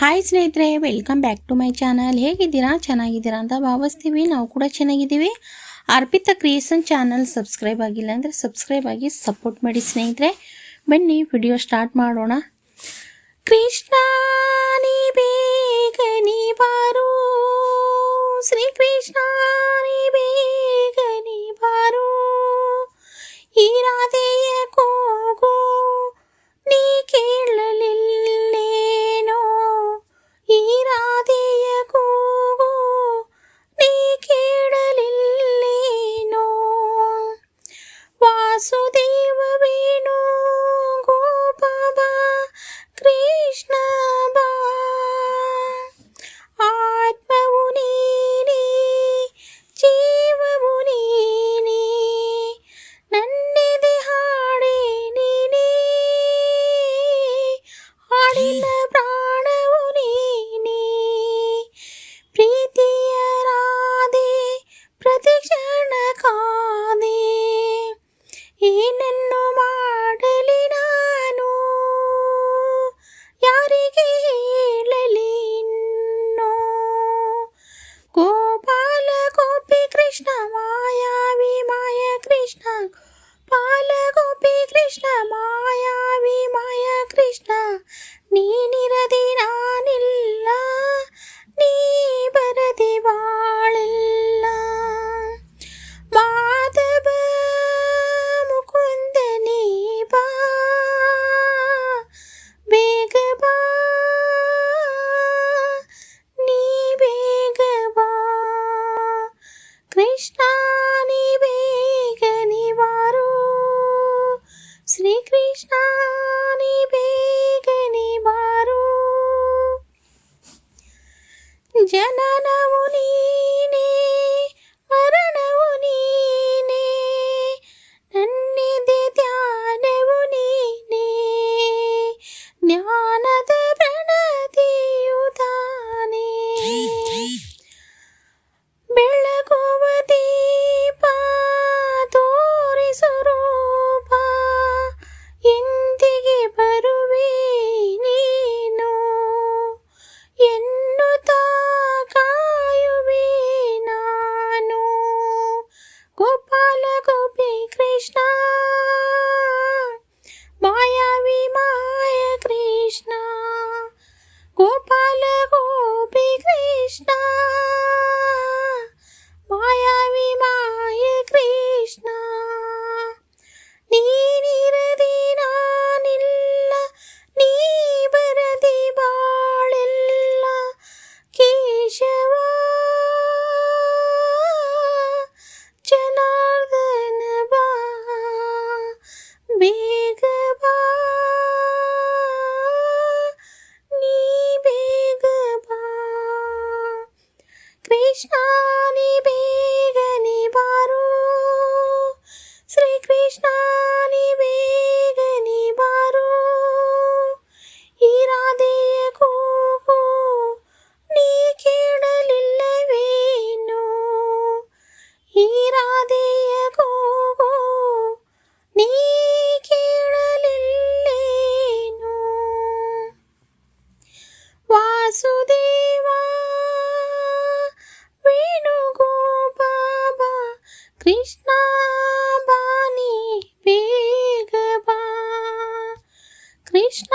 Hi ಸ್ನೇಹಿತರೆ welcome back to my channel ಹೇಗಿದ್ದೀರಾ? ಚೆನ್ನಾಗಿದ್ದೀರಾ ಅಂತ ಭಾವಿಸ್ತೀವಿ. ನಾವು ಕೂಡ ಚೆನ್ನಾಗಿದ್ದೀವಿ. ಅರ್ಪಿತ ಕ್ರಿಯೇಷನ್ ಚಾನಲ್ ಸಬ್ಸ್ಕ್ರೈಬ್ ಆಗಿಲ್ಲ ಅಂದರೆ ಸಬ್ಸ್ಕ್ರೈಬ್ ಆಗಿ ಸಪೋರ್ಟ್ ಮಾಡಿ ಸ್ನೇಹಿತರೆ. ಬನ್ನಿ ವಿಡಿಯೋ ಸ್ಟಾರ್ಟ್ ಮಾಡೋಣ. ಕೃಷ್ಣ! ವಾಸುದೇವವೇ നിന്നു മാടലി ಕೃಷ್ಣಾನಿ ಬೇಗನೆ ಬಾರು ಜನನವು ನೀ వాసుదేవా వేణుగోపాల కృష్ణ బాణి వేగబా కృష్ణ